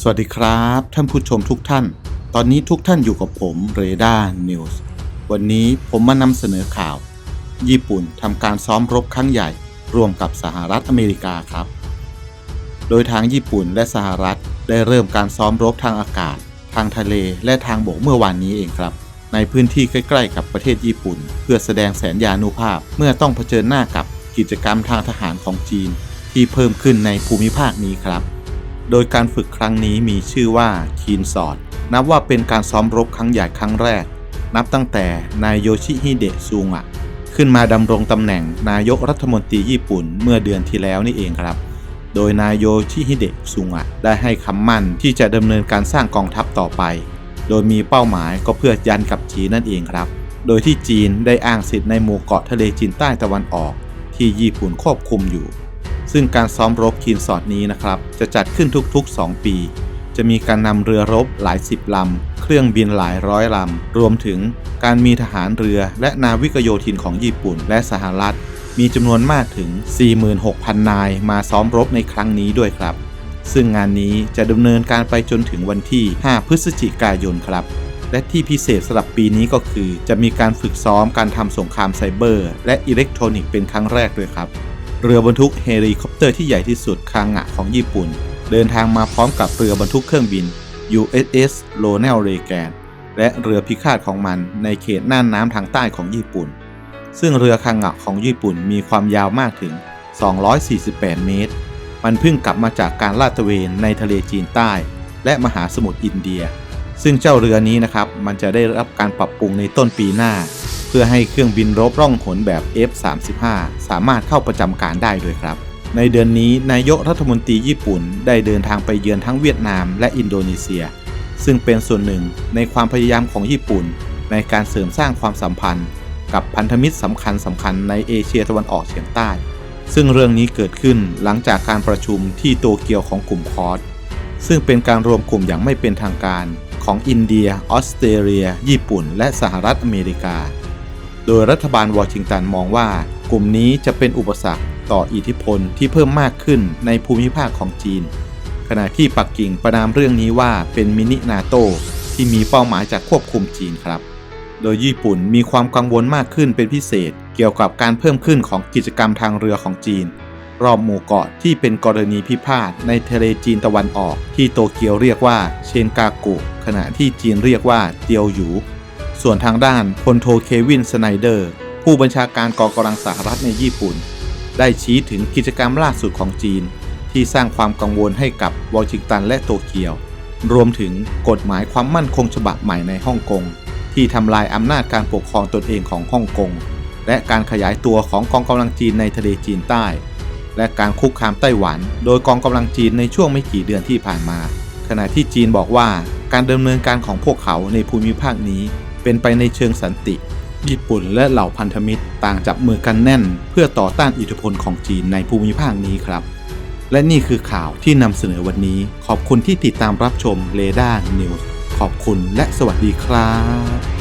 สวัสดีครับ ท่านผู้ชมทุกท่าน ตอนนี้ทุกท่านอยู่กับผมเรดาร์นิวส์วันนี้ผมมานำเสนอข่าว ญี่ปุ่นทำการซ้อมรบครั้งใหญ่ร่วมกับสหรัฐอเมริกาครับ โดยทางญี่ปุ่นและสหรัฐได้เริ่มการซ้อมรบทางอากาศ ทางทะเลและทางบกเมื่อวานนี้เองครับ ในพื้นที่ใกล้ ๆ กับประเทศญี่ปุ่น เพื่อแสดงแสนยานุภาพเมื่อต้องเผชิญหน้ากับกิจกรรมทางทหารของจีน ที่เพิ่มขึ้นในภูมิภาคนี้ครับ โดยการฝึกครั้งนี้มีชื่อว่าคีนสอด นับว่าเป็นการซ้อมรบครั้งใหญ่ครั้งแรก นับตั้งแต่นายโยชิฮิเดะซุงะขึ้นมาดำรงตำแหน่งนายกรัฐมนตรีญี่ปุ่นเมื่อเดือนที่แล้วนี่เองครับ โดยนายโยชิฮิเดะซุงะได้ให้คำมั่นที่จะดำเนินการสร้างกองทัพต่อไป โดยมีเป้าหมายก็เพื่อยันกับจีนนั่นเองครับ โดยที่จีนได้อ้างสิทธิ์ในหมู่เกาะทะเลจีนใต้ตะวันออก ที่ญี่ปุ่นควบคุมอยู่ ซึ่งการซ้อมรบคีนสอดนี้นะครับ จะจัดขึ้นทุกๆ 2 ปี จะมีการนำเรือรบหลายสิบลำ เครื่องบินหลายร้อยลำ รวมถึงการมีทหารเรือและนาวิกโยธินของญี่ปุ่นและสหรัฐ มีจำนวนมากถึง 46,000 นายมาซ้อมรบในครั้งนี้ด้วยครับ ซึ่งงานนี้จะดำเนินการไปจนถึงวันที่ 5 พฤศจิกายนครับและที่พิเศษสำหรับปีนี้ก็คือ จะมีการฝึกซ้อมการทำสงครามไซเบอร์ และอิเล็กทรอนิกส์เป็นครั้งแรกด้วยครับ เรือบรรทุกเฮลิคอปเตอร์ที่ใหญ่ที่สุดคางะของญี่ปุ่น เดินทางมาพร้อมกับเรือบรรทุกเครื่องบิน USS Ronald Reagan และเรือพิฆาตของมันในเขตน่านน้ำทางใต้ของญี่ปุ่น ซึ่งเรือคางะของญี่ปุ่นมีความยาวมากถึง 248 เมตร มันเพิ่งกลับมาจากการลาดตระเวนในทะเลจีนใต้ และมหาสมุทรอินเดีย ซึ่งเจ้าเรือนี้นะครับมันจะได้รับการปรับปรุงในต้นปีหน้า เพื่อให้เครื่องบินรบร่องหนแบบ F-35 สามารถเข้าประจำการได้ด้วยครับ ในเดือนนี้นายกรัฐมนตรีญี่ปุ่นได้เดินทางไปเยือนทั้งเวียดนามและอินโดนีเซีย ซึ่งเป็นส่วนหนึ่งในความพยายามของญี่ปุ่น ในการเสริมสร้างความสัมพันธ์ กับพันธมิตรสำคัญสำคัญในเอเชียตะวันออกเฉียงใต้ ซึ่งเรื่องนี้เกิดขึ้นหลังจากการประชุมที่โตเกียวของกลุ่มคอร์สซึ่งเป็นการรวมกลุ่มอย่างไม่เป็นทางการของอินเดีย ออสเตรเลีย ญี่ปุ่น และสหรัฐอเมริกา โดยรัฐบาลวอชิงตันมองว่ากลุ่มนี้จะเป็นอุปสรรคต่ออิทธิพลที่เพิ่มมากขึ้นในภูมิภาคของจีน ขณะที่ปักกิ่งประนามเรื่องนี้ว่าเป็นมินินาโตที่มีเป้าหมายจะควบคุมจีนครับ โดยญี่ปุ่นมีความกังวลมากขึ้นเป็นพิเศษ เกี่ยวกับการเพิ่มขึ้นของกิจกรรมทางเรือของจีน รอบหมู่เกาะที่เป็นกรณีพิพาทในทะเลจีนตะวันออก ที่โตเกียวเรียกว่าเชนกากุขณะที่จีนเรียกว่าเตียวหยู ส่วนทางด้านพลโทเควินสไนเดอร์ ผู้บัญชาการกองกำลังสหรัฐในญี่ปุ่น ได้ชี้ถึงกิจกรรมล่าสุดของจีน ที่สร้างความกังวลให้กับวอชิงตันและโตเกียว รวมถึงกฎหมายความมั่นคงฉบับใหม่ในฮ่องกง ที่ทำลายอำนาจการปกครองตนเองของฮ่องกงและการขยายตัวของกองกำลังจีนในทะเลจีนใต้ และการคุกคามไต้หวัน โดยกองกำลังจีนในช่วงไม่กี่เดือนที่ผ่านมา ขณะที่จีนบอกว่าการดำเนินการของพวกเขาในภูมิภาคนี้ เป็นไปในเชิงสันติ ญี่ปุ่นและเหล่าพันธมิตรต่างจับมือกันแน่น เพื่อต่อต้านอิทธิพลของจีนในภูมิภาคนี้ครับ และนี่คือข่าวที่นำเสนอวันนี้ ขอบคุณที่ติดตามรับชมเรดาร์นิวส์ขอบคุณและสวัสดีครับ